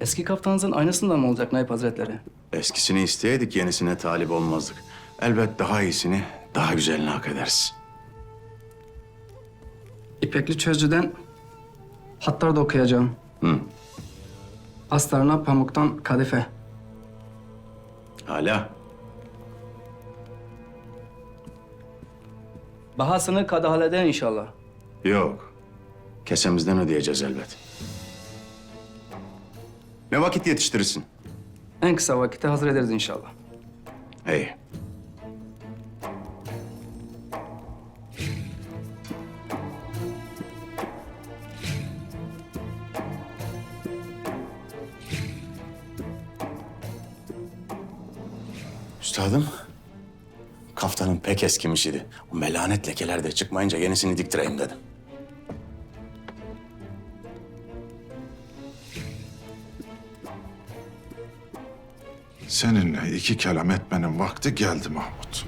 eski kaftanızın aynısından mı olacak Naip Hazretleri? Eskisini isteyeydik yenisine talip olmazdık. Elbet daha iyisini, daha güzelini hak ederiz. İpekli çözcüden hatlar da okuyacağım. Hı. Astarına pamuktan kadife. Hala Bahasını kadahaleden inşallah. yok. Kesemizden ödeyeceğiz elbet. Ne vakit yetiştirirsin? En kısa vakitte hazır ederiz inşallah. İyi. Üstadım, kaftanın pek eskimiş idi. O melanet lekeler de çıkmayınca yenisini diktireyim dedim. Seninle iki kelam etmenin vakti geldi Mahmut.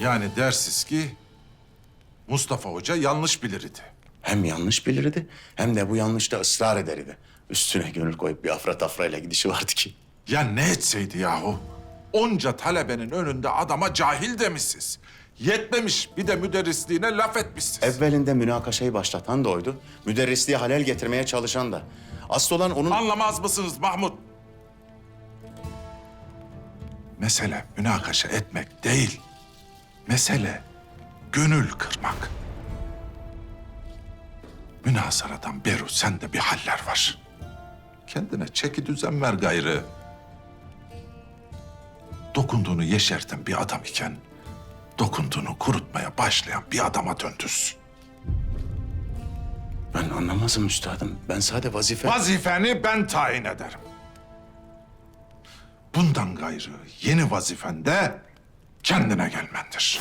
Yani dersiz ki Mustafa Hoca yanlış bilir idi. Hem yanlış bilirdi hem de bu yanlışta ısrar ederdi. Üstüne gönül koyup bir afra tafrayla gidişi vardı ki. Ya ne etseydi yahu? Onca talebenin önünde adama cahil demişsiz. Yetmemiş bir de müderrisliğine laf etmişsiniz. Evvelinde münakaşayı başlatan da oydu. Müderrisliğe halel getirmeye çalışan da. Asıl olan onun... Anlamaz mısınız Mahmut? Mesele münakaşa etmek değil. Mesele gönül kırmak. Münazaradan beru sende bir haller var. Kendine çeki düzen ver gayrı. Dokunduğunu yeşerten bir adam iken... ...dokunduğunu kurutmaya başlayan bir adama döndürsün. Anlamazım üstadım. Ben sade vazife... Vazifeni ben tayin ederim. Bundan gayrı yeni vazifen de kendine gelmendir.